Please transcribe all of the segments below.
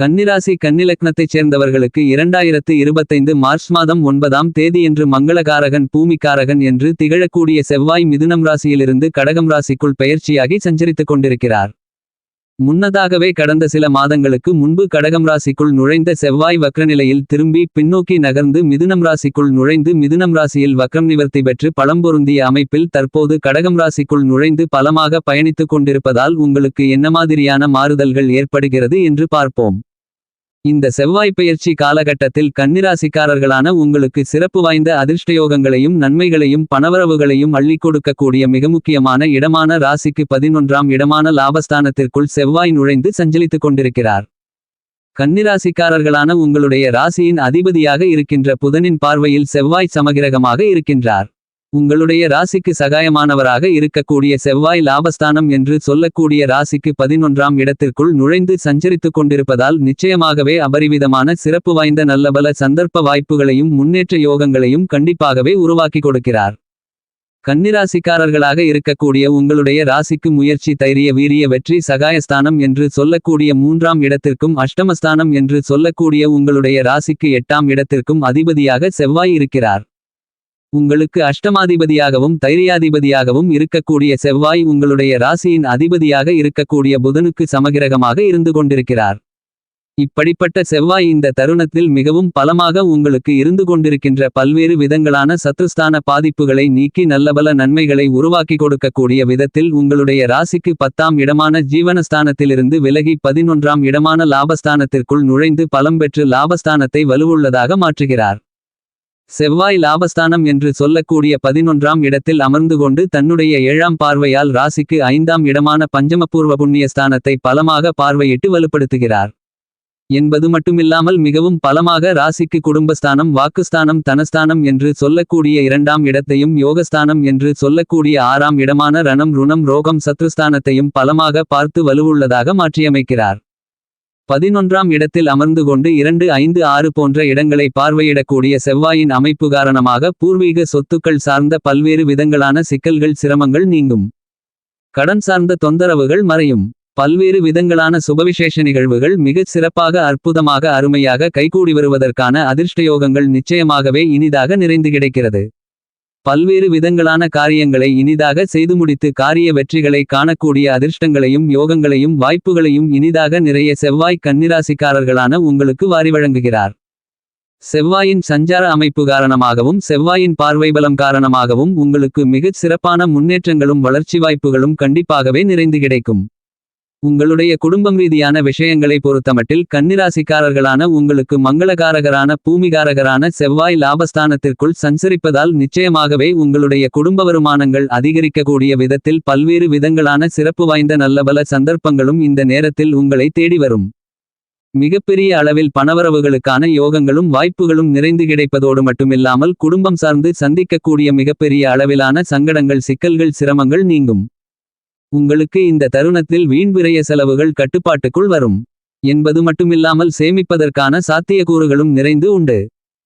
கன்னிராசி கன்னிலக்னத்தைச் சேர்ந்தவர்களுக்கு இரண்டாயிரத்து இருபத்தைந்து மார்ச் மாதம் ஒன்பதாம் தேதியன்று மங்களகாரகன் பூமிக்காரகன் என்று திகழக்கூடிய செவ்வாய் மிதுனம் ராசியிலிருந்து கடகம் ராசிக்குள் பெயர்ச்சியாகி சஞ்சரித்துக் கொண்டிருக்கிறார். முன்னதாகவே கடந்த சில மாதங்களுக்கு முன்பு கடகம் ராசிக்குள் நுழைந்த செவ்வாய் வக்ரநிலையில் திரும்பி பின்னோக்கி நகர்ந்து மிதுனம் ராசிக்குள் நுழைந்து மிதுனம் ராசியில் வக்ரம் நிவர்த்தி பெற்று பழம்பொருந்திய அமைப்பில் தற்போது கடகம் ராசிக்குள் நுழைந்து பலமாக பயணித்துக் கொண்டிருப்பதால் உங்களுக்கு என்ன மாதிரியான மாறுதல்கள் ஏற்படுகிறது என்று பார்ப்போம். இந்த செவ்வாய் பெயர்ச்சி காலகட்டத்தில் கன்னிராசிக்காரர்களான உங்களுக்கு சிறப்பு வாய்ந்த அதிர்ஷ்டயோகங்களையும் நன்மைகளையும் பணவரவுகளையும் அள்ளிக் கொடுக்கக்கூடிய மிக முக்கியமான இடமான ராசிக்கு பதினொன்றாம் இடமான லாபஸ்தானத்திற்குள் செவ்வாய் நுழைந்து சஞ்சலித்துக் கொண்டிருக்கிறார். கன்னிராசிக்காரர்களான உங்களுடைய ராசியின் அதிபதியாக இருக்கின்ற புதனின் பார்வையில் செவ்வாய் சமகிரகமாக இருக்கின்றார். உங்களுடைய ராசிக்கு சகாயமானவராக இருக்கக்கூடிய செவ்வாய் லாபஸ்தானம் என்று சொல்லக்கூடிய ராசிக்கு பதினொன்றாம் இடத்திற்குள் நுழைந்து சஞ்சரித்துக் கொண்டிருப்பதால் நிச்சயமாகவே அபரிவிதமான சிறப்பு வாய்ந்த நல்லபல சந்தர்ப்ப வாய்ப்புகளையும் முன்னேற்ற யோகங்களையும் கண்டிப்பாகவே உருவாக்கி கொடுக்கிறார். கன்னிராசிக்காரர்களாக இருக்கக்கூடிய உங்களுடைய ராசிக்கு முயற்சி தைரிய வீரிய வெற்றி சகாயஸ்தானம் என்று சொல்லக்கூடிய மூன்றாம் இடத்திற்கும் அஷ்டமஸ்தானம் என்று சொல்லக்கூடிய உங்களுடைய ராசிக்கு எட்டாம் இடத்திற்கும் அதிபதியாக செவ்வாய் இருக்கிறார். உங்களுக்கு அஷ்டமாதிபதியாகவும் தைரியாதிபதியாகவும் இருக்கக்கூடிய செவ்வாய் உங்களுடைய ராசியின் அதிபதியாக இருக்கக்கூடிய புதனுக்கு சமகிரகமாக இருந்து கொண்டிருக்கிறார். இப்படிப்பட்ட செவ்வாய் இந்த தருணத்தில் மிகவும் பலமாக உங்களுக்கு இருந்து கொண்டிருக்கின்ற பல்வேறு விதங்களான சத்துஸ்தான பாதிப்புகளை நீக்கி நல்லபல நன்மைகளை உருவாக்கி கொடுக்கக்கூடிய விதத்தில் உங்களுடைய ராசிக்கு பத்தாம் இடமான ஜீவனஸ்தானத்திலிருந்து விலகி பதினொன்றாம் இடமான லாபஸ்தானத்திற்குள் நுழைந்து பலம் பெற்று லாபஸ்தானத்தை வலுவுள்ளதாக மாற்றுகிறார். செவ்வாய் லாபஸ்தானம் என்று சொல்லக்கூடிய பதினொன்றாம் இடத்தில் அமர்ந்து கொண்டு தன்னுடைய ஏழாம் பார்வையால் ராசிக்கு ஐந்தாம் இடமான பஞ்சமபூர்வ புண்ணியஸ்தானத்தை பலமாக பார்வையிட்டு வலுப்படுத்துகிறார். என்பது மட்டுமில்லாமல் மிகவும் பலமாக ராசிக்கு குடும்பஸ்தானம் வாக்குஸ்தானம் தனஸ்தானம் என்று சொல்லக்கூடிய இரண்டாம் இடத்தையும் யோகஸ்தானம் என்று சொல்லக்கூடிய ஆறாம் இடமான ரணம் ருணம் ரோகம் சத்ருஸ்தானத்தையும் பலமாக பார்த்து வலுவுள்ளதாக மாற்றியமைக்கிறார். பதினொன்றாம் இடத்தில் அமர்ந்து கொண்டு இரண்டு ஐந்து ஆறு போன்ற இடங்களை பார்வையிடக்கூடிய செவ்வாயின் அமைப்பு காரணமாக பூர்வீக சொத்துக்கள் சார்ந்த பல்வேறு விதங்களான சிக்கல்கள் சிரமங்கள் நீங்கும். கடன் சார்ந்த தொந்தரவுகள் மறையும். பல்வேறு விதங்களான சுபவிசேஷ நிகழ்வுகள் மிகச் சிறப்பாக அற்புதமாக அருமையாக கைகூடி வருவதற்கான அதிர்ஷ்டயோகங்கள் நிச்சயமாகவே இனிதாக நிறைந்து கிடைக்கிறது. பல்வேறு விதங்களான காரியங்களை இனிதாக செய்து முடித்து காரிய வெற்றிகளை காணக்கூடிய அதிர்ஷ்டங்களையும் யோகங்களையும் வாய்ப்புகளையும் இனிதாக நிறைய செவ்வாய் கன்னிராசிக்காரர்களான உங்களுக்கு வாரி வழங்குகிறார். செவ்வாயின் சஞ்சார அமைப்பு காரணமாகவும் செவ்வாயின் பார்வை பலம் காரணமாகவும் உங்களுக்கு மிகச் சிறப்பான முன்னேற்றங்களும் வளர்ச்சி வாய்ப்புகளும் கண்டிப்பாகவே நிறைந்து கிடைக்கும். உங்களுடைய குடும்பம் ரீதியான விஷயங்களை பொறுத்தமட்டில் கன்னிராசிக்காரர்களான உங்களுக்கு மங்களகாரகரான பூமிகாரகரான செவ்வாய் லாபஸ்தானத்திற்குள் சஞ்சரிப்பதால் நிச்சயமாகவே உங்களுடைய குடும்ப வருமானங்கள் அதிகரிக்கக்கூடிய விதத்தில் பல்வேறு விதங்களான சிறப்பு வாய்ந்த நல்லபல சந்தர்ப்பங்களும் இந்த நேரத்தில் உங்களை தேடி வரும். மிகப்பெரிய அளவில் பணவரவுகளுக்கான யோகங்களும் வாய்ப்புகளும் நிறைந்து கிடைப்பதோடு மட்டுமில்லாமல் குடும்பம் சார்ந்து சந்திக்கக்கூடிய மிகப்பெரிய அளவிலான சங்கடங்கள் சிக்கல்கள் சிரமங்கள் நீங்கும். உங்களுக்கு இந்த தருணத்தில் வீண் விரய செலவுகள் கட்டுப்பாட்டுக்குள் வரும். என்பது மட்டுமில்லாமல் சேமிப்பதற்கான சாத்தியக்கூறுகளும் நிறைந்து உண்டு.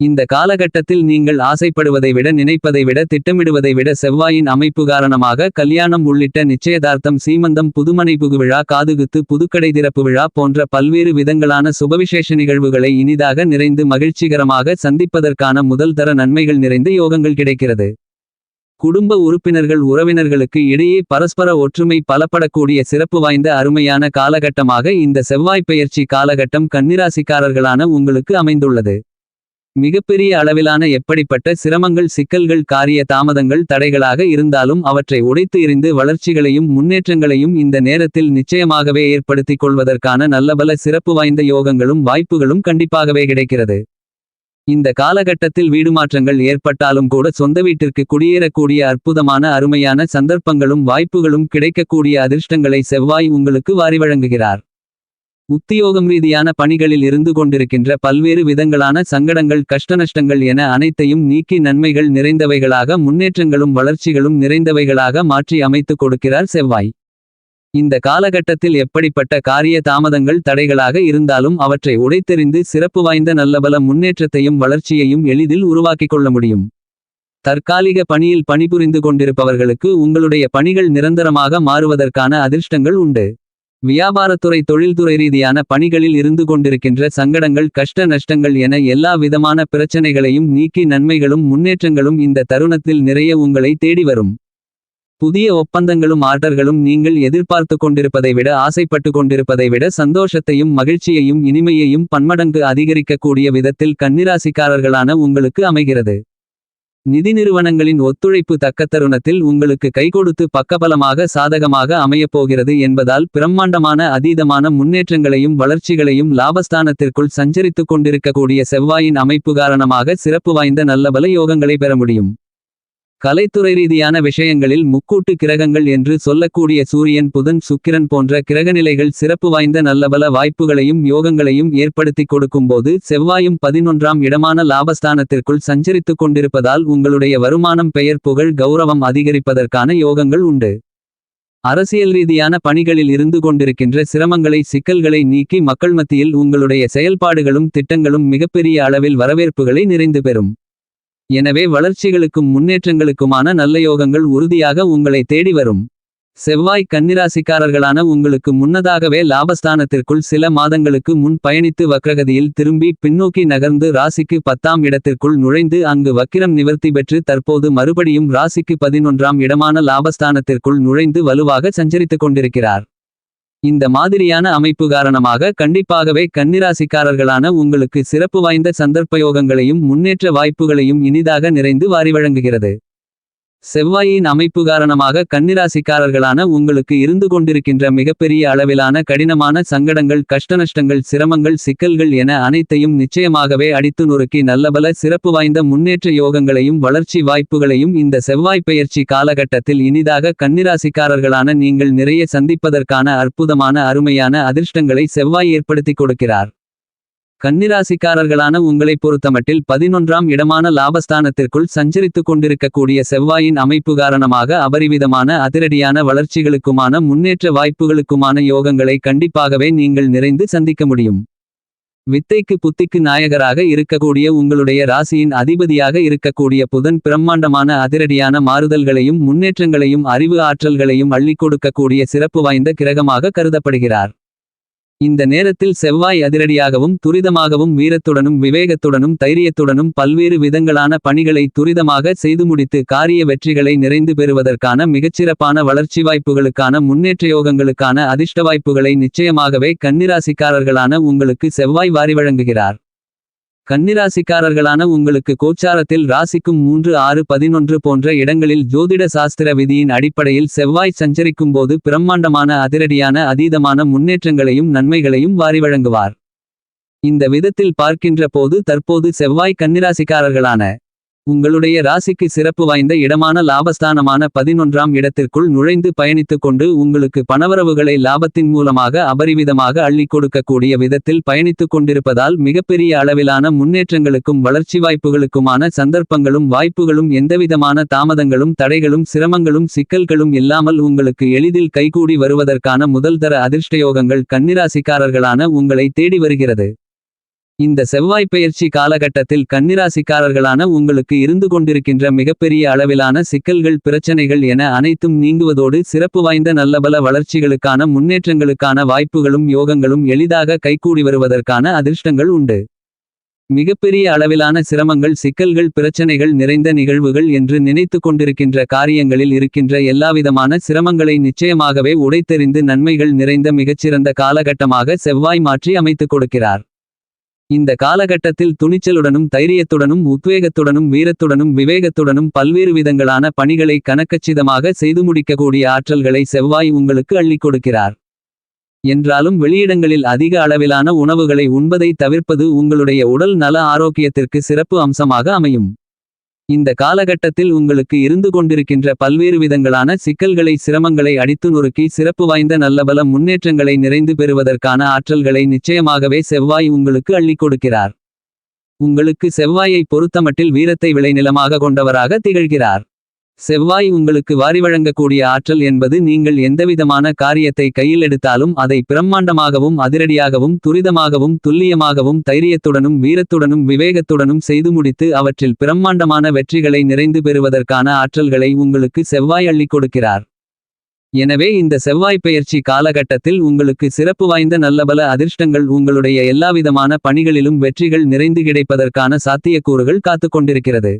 இந்த காலகட்டத்தில் நீங்கள் ஆசைப்படுவதை விட நினைப்பதை விட திட்டமிடுவதை விட செவ்வாயின் அமைப்பு காரணமாக கல்யாணம் உள்ளிட்ட நிச்சயதார்த்தம் சீமந்தம் புதுமனை புகுவிழா காதுகுத்து புதுக்கடை திறப்பு விழா போன்ற பல்வேறு விதங்களான சுபவிசேஷ நிகழ்வுகளை இனிதாக நிறைந்து மகிழ்ச்சிகரமாக சந்திப்பதற்கான முதல் தர நன்மைகள் நிறைந்த யோகங்கள் கிடைக்கிறது. குடும்ப உறுப்பினர்கள் உறவினர்களுக்கு இடையே பரஸ்பர ஒற்றுமை பலப்படக்கூடிய சிறப்பு வாய்ந்த அருமையான காலகட்டமாக இந்த செவ்வாய் பெயர்ச்சி காலகட்டம் கன்னிராசிக்காரர்களான உங்களுக்கு அமைந்துள்ளது. மிகப்பெரிய அளவிலான எப்படிப்பட்ட சிரமங்கள் சிக்கல்கள் காரிய தாமதங்கள் தடைகளாக இருந்தாலும் அவற்றை உடைத்து எறிந்து வளர்ச்சிகளையும் முன்னேற்றங்களையும் இந்த நேரத்தில் நிச்சயமாகவே ஏற்படுத்திக் கொள்வதற்கான நல்லபல சிறப்பு வாய்ந்த யோகங்களும் வாய்ப்புகளும் கண்டிப்பாகவே கிடைக்கிறது. இந்த காலகட்டத்தில் வீடுமாற்றங்கள் ஏற்பட்டாலும் கூட சொந்த வீட்டிற்கு குடியேறக்கூடிய அற்புதமான அருமையான சந்தர்ப்பங்களும் வாய்ப்புகளும் கிடைக்கக்கூடிய அதிர்ஷ்டங்களை செவ்வாய் உங்களுக்கு வாரி வழங்குகிறார். உத்தியோகம் ரீதியான பணிகளில் இருந்து கொண்டிருக்கின்ற பல்வேறு விதங்களான சங்கடங்கள் கஷ்டநஷ்டங்கள் என அனைத்தையும் நீக்கி நன்மைகள் நிறைந்தவைகளாக முன்னேற்றங்களும் வளர்ச்சிகளும் நிறைந்தவைகளாக மாற்றி அமைத்துக் கொடுக்கிறார் செவ்வாய். இந்த காலகட்டத்தில் எப்படிப்பட்ட காரிய தாமதங்கள் தடைகளாக இருந்தாலும் அவற்றை உடைத்தெறிந்து சிறப்பு வாய்ந்த நல்லபல முன்னேற்றத்தையும் வளர்ச்சியையும் எளிதில் உருவாக்கிக் கொள்ள முடியும். தற்காலிக பணியில் பணிபுரிந்து கொண்டிருப்பவர்களுக்கு உங்களுடைய பணிகள் நிரந்தரமாக மாறுவதற்கான அதிர்ஷ்டங்கள் உண்டு. வியாபாரத்துறை தொழில்துறை ரீதியான பணிகளில் இருந்து கொண்டிருக்கின்ற சங்கடங்கள் கஷ்ட நஷ்டங்கள் என எல்லா விதமான பிரச்சனைகளையும் நீக்கி நன்மைகளும் முன்னேற்றங்களும் இந்த தருணத்தில் நிறைய உங்களை தேடி வரும். புதிய ஒப்பந்தங்களும் ஆர்டர்களும் நீங்கள் எதிர்பார்த்து கொண்டிருப்பதை விட ஆசைப்பட்டு கொண்டிருப்பதை விட சந்தோஷத்தையும் மகிழ்ச்சியையும் இனிமையையும் பன்மடங்கு அதிகரிக்கக்கூடிய விதத்தில் கன்னிராசிக்காரர்களான உங்களுக்கு அமைகிறது. நிதி நிறுவனங்களின் ஒத்துழைப்பு தக்க தருணத்தில் உங்களுக்கு கைகொடுத்து பக்கபலமாக சாதகமாக அமையப்போகிறது என்பதால் பிரம்மாண்டமான அதீதமான முன்னேற்றங்களையும் வளர்ச்சிகளையும் லாபஸ்தானத்திற்குள் சஞ்சரித்துக் கொண்டிருக்கக்கூடிய செவ்வாயின் அமைப்பு காரணமாக சிறப்பு வாய்ந்த நல்லபல யோகங்களை பெற முடியும். கலைத்துறை ரீதியான விஷயங்களில் முக்கூட்டு கிரகங்கள் என்று சொல்லக்கூடிய சூரியன் புதன் சுக்கிரன் போன்ற கிரகநிலைகள் சிறப்பு வாய்ந்த நல்லபல வாய்ப்புகளையும் யோகங்களையும் ஏற்படுத்திக் கொடுக்கும்போது செவ்வாயும் பதினொன்றாம் இடமான லாபஸ்தானத்திற்குள் சஞ்சரித்துக் கொண்டிருப்பதால் உங்களுடைய வருமானம் பெயர் புகழ் கௌரவம் அதிகரிப்பதற்கான யோகங்கள் உண்டு. அரசியல் ரீதியான பணிகளில் இருந்து கொண்டிருக்கின்ற சிரமங்களை சிக்கல்களை நீக்கி மக்கள் மத்தியில் உங்களுடைய செயல்பாடுகளும் திட்டங்களும் மிகப்பெரிய அளவில் வரவேற்புகளை நிறைந்து பெறும். எனவே வளர்ச்சிகளுக்கும் முன்னேற்றங்களுக்குமான நல்ல யோகங்கள் உறுதியாக உங்களை தேடி வரும். செவ்வாய் கன்னிராசிக்காரர்களான உங்களுக்கு முன்னதாகவே லாபஸ்தானத்திற்குள் சில மாதங்களுக்கு முன் பயணித்து வக்ரகதியில் திரும்பி பின்னோக்கி நகர்ந்து ராசிக்கு பத்தாம் இடத்திற்குள் நுழைந்து அங்கு வக்கிரம் நிவர்த்தி பெற்று தற்போது மறுபடியும் ராசிக்கு பதினொன்றாம் இடமான லாபஸ்தானத்திற்குள் நுழைந்து வலுவாக சஞ்சரித்துக் கொண்டிருக்கிறார். இந்த மாதிரியான அமைப்பு காரணமாக கண்டிப்பாகவே கன்னிராசிக்காரர்களான உங்களுக்கு சிறப்பு வாய்ந்த சந்தர்ப்பயோகங்களையும் முன்னேற்ற வாய்ப்புகளையும் இனிதாக நிறைந்து வாரி வழங்குகிறது. செவ்வாயின் அமைப்பு காரணமாக கன்னிராசிக்காரர்களான உங்களுக்கு இருந்து கொண்டிருக்கின்ற மிகப்பெரிய அளவிலான கடினமான சங்கடங்கள் கஷ்டநஷ்டங்கள் சிரமங்கள் சிக்கல்கள் என அனைத்தையும் நிச்சயமாகவே அடித்து நொறுக்கி நல்லபல சிறப்பு வாய்ந்த முன்னேற்ற யோகங்களையும் வளர்ச்சி வாய்ப்புகளையும் இந்த செவ்வாய் பெயர்ச்சி காலகட்டத்தில் இனிதாக கன்னிராசிக்காரர்களான நீங்கள் நிறைய சந்திப்பதற்கான அற்புதமான அருமையான அதிர்ஷ்டங்களை செவ்வாய் ஏற்படுத்திக் கொடுக்கிறார். கன்னிராசிக்காரர்களான உங்களைப் பொறுத்தமட்டில் பதினொன்றாம் இடமான லாபஸ்தானத்திற்குள் சஞ்சரித்துக் கொண்டிருக்கக்கூடிய செவ்வாயின் அமைப்பு காரணமாக அபரிவிதமான அதிரடியான வளர்ச்சிகளுக்குமான முன்னேற்ற வாய்ப்புகளுக்குமான யோகங்களை கண்டிப்பாகவே நீங்கள் நிறைந்து சந்திக்க முடியும். வித்தைக்கு புத்திக்கு நாயகராக இருக்கக்கூடிய உங்களுடைய ராசியின் அதிபதியாக இருக்கக்கூடிய புதன் பிரம்மாண்டமான அதிரடியான மாறுதல்களையும் முன்னேற்றங்களையும் அறிவு ஆற்றல்களையும் அள்ளிக் கொடுக்கக்கூடிய சிறப்பு வாய்ந்த கிரகமாக கருதப்படுகிறார். இந்த நேரத்தில் செவ்வாய் அதிரடியாகவும் துரிதமாகவும் வீரத்துடனும் விவேகத்துடனும் தைரியத்துடனும் பல்வேறு விதங்களான பணிகளை துரிதமாக செய்து முடித்து காரிய வெற்றிகளை நிறைந்து பெறுவதற்கான மிகச்சிறப்பான வளர்ச்சி வாய்ப்புகளுக்கான முன்னேற்ற யோகங்களுக்கான அதிர்ஷ்ட வாய்ப்புகளை நிச்சயமாகவே கன்னிராசிக்காரர்களான உங்களுக்கு செவ்வாய் வாரி வழங்குகிறார். கன்னிராசிக்காரர்களான உங்களுக்கு கோச்சாரத்தில் ராசிக்கும் மூன்று ஆறு பதினொன்று போன்ற இடங்களில் ஜோதிட சாஸ்திர விதியின் அடிப்படையில் செவ்வாய் சஞ்சரிக்கும்போது பிரம்மாண்டமான அதிரடியான அதீதமான முன்னேற்றங்களையும் நன்மைகளையும் வாரி வழங்குவார். இந்த விதத்தில் பார்க்கின்ற போது தற்போது செவ்வாய் கன்னிராசிக்காரர்களான உங்களுடைய ராசிக்கு சிறப்பு வாய்ந்த இடமான லாபஸ்தானமான பதினொன்றாம் இடத்திற்குள் நுழைந்து பயணித்துக் கொண்டு உங்களுக்கு பணவரவுகளை லாபத்தின் மூலமாக அபரிவிதமாக அள்ளிக் கொடுக்கக்கூடிய விதத்தில் பயணித்துக் கொண்டிருப்பதால் மிகப்பெரிய அளவிலான முன்னேற்றங்களுக்கும் வளர்ச்சி வாய்ப்புகளுக்குமான சந்தர்ப்பங்களும் வாய்ப்புகளும் எந்தவிதமான தாமதங்களும் தடைகளும் சிரமங்களும் சிக்கல்களும் இல்லாமல் உங்களுக்கு எளிதில் கைகூடி வருவதற்கான முதல்தர அதிர்ஷ்டயோகங்கள் கன்னிராசிக்காரர்களான உங்களை தேடி வருகிறது. இந்த செவ்வாய் பெயர்ச்சி காலகட்டத்தில் கன்னிராசிக்காரர்களான உங்களுக்கு இருந்து கொண்டிருக்கின்ற மிகப்பெரிய அளவிலான சிக்கல்கள் பிரச்சனைகள் என அனைத்தும் நீங்குவதோடு சிறப்பு வாய்ந்த நல்லபல வளர்ச்சிகளுக்கான முன்னேற்றங்களுக்கான வாய்ப்புகளும் யோகங்களும் எளிதாக கைகூடி வருவதற்கான அதிர்ஷ்டங்கள் உண்டு. மிகப்பெரிய அளவிலான சிரமங்கள் சிக்கல்கள் பிரச்சனைகள் நிறைந்த நிகழ்வுகள் என்று நினைத்து கொண்டிருக்கின்ற காரியங்களில் இருக்கின்ற எல்லாவிதமான சிரமங்களை நிச்சயமாகவே உடைத்தெறிந்து நன்மைகள் நிறைந்த மிகச்சிறந்த காலகட்டமாக செவ்வாய் மாற்றி அமைத்துக் கொடுக்கிறார். இந்த காலகட்டத்தில் துணிச்சலுடனும் தைரியத்துடனும் உத்வேகத்துடனும் வீரத்துடனும் விவேகத்துடனும் பல்வேறு விதங்களான பணிகளை கணக்கச்சிதமாக செய்து முடிக்கக்கூடிய ஆற்றல்களை செவ்வாய் உங்களுக்கு அள்ளிக் கொடுக்கிறார். என்றாலும் வெளியிடங்களில் அதிக அளவிலான உணவுகளை உண்பதை தவிர்ப்பது உங்களுடைய உடல் நல ஆரோக்கியத்திற்கு சிறப்பு அம்சமாக அமையும். இந்த காலகட்டத்தில் உங்களுக்கு இருந்து கொண்டிருக்கின்ற பல்வேறு விதங்களான சிக்கல்களை சிரமங்களை அடித்து நொறுக்கி சிறப்பு வாய்ந்த நல்லபல முன்னேற்றங்களை நிறைந்து பெறுவதற்கான ஆற்றல்களை நிச்சயமாகவே செவ்வாய் உங்களுக்கு அள்ளிக் கொடுக்கிறார். உங்களுக்கு செவ்வாயை பொறுத்தமட்டில் வீரத்தை விளைநிலமாக கொண்டவராக திகழ்கிறார். செவ்வாய் உங்களுக்கு வாரி வழங்கக்கூடிய ஆற்றல் என்பது நீங்கள் எந்தவிதமான காரியத்தை கையில் எடுத்தாலும் அதை பிரம்மாண்டமாகவும் அதிரடியாகவும் துரிதமாகவும் துல்லியமாகவும் தைரியத்துடனும் வீரத்துடனும் விவேகத்துடனும் செய்து முடித்து அவற்றில் பிரம்மாண்டமான வெற்றிகளை நிறைந்து பெறுவதற்கான ஆற்றல்களை உங்களுக்கு செவ்வாய் அள்ளிக் கொடுக்கிறார் எனவே இந்த செவ்வாய் பெயர்ச்சி காலகட்டத்தில் உங்களுக்கு சிறப்பு வாய்ந்த நல்லபல அதிர்ஷ்டங்கள் உங்களுடைய எல்லாவிதமான பணிகளிலும் வெற்றிகள் நிறைந்து கிடைப்பதற்கான சாத்தியக்கூறுகள் காத்துக் கொண்டிருக்கிறது.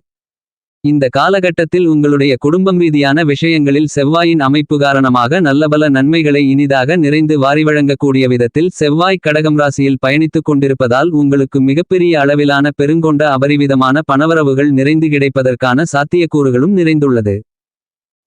இந்த காலகட்டத்தில் உங்களுடைய குடும்பம் ரீதியான விஷயங்களில் செவ்வாயின் அமைப்பு காரணமாக நல்லபல நன்மைகளை இனிதாக நிறைந்து வாரிவழங்கக்கூடிய விதத்தில் செவ்வாய் கடகம் ராசியில் பயணித்துக் கொண்டிருப்பதால் உங்களுக்கு மிகப்பெரிய அளவிலான பெருங்கொண்ட அபரிவிதமான பணவரவுகள் நிறைந்து கிடைப்பதற்கான சாத்தியக்கூறுகளும் நிறைந்துள்ளது.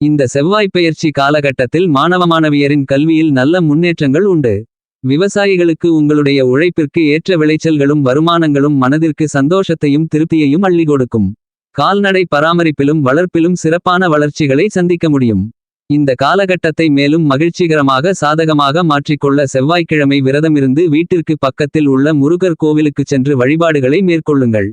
இந்த செவ்வாய் பெயர்ச்சி காலகட்டத்தில் மாணவ மாணவியரின் கல்வியில் நல்ல முன்னேற்றங்கள் உண்டு. விவசாயிகளுக்கு உங்களுடைய உழைப்பிற்கு ஏற்ற விளைச்சல்களும் வருமானங்களும் மனதிற்கு சந்தோஷத்தையும் திருப்தியையும் அள்ளி கொடுக்கும். கால்நடை பராமரிப்பிலும் வளர்ப்பிலும் சிறப்பான வளர்ச்சிகளை சந்திக்க முடியும். இந்த காலகட்டத்தை மேலும் மகிழ்ச்சிகரமாக சாதகமாக மாற்றிக்கொள்ள செவ்வாய்க்கிழமை விரதமிருந்து வீட்டிற்கு பக்கத்தில் உள்ள முருகர் கோவிலுக்குச் சென்று வழிபாடுகளை மேற்கொள்ளுங்கள்.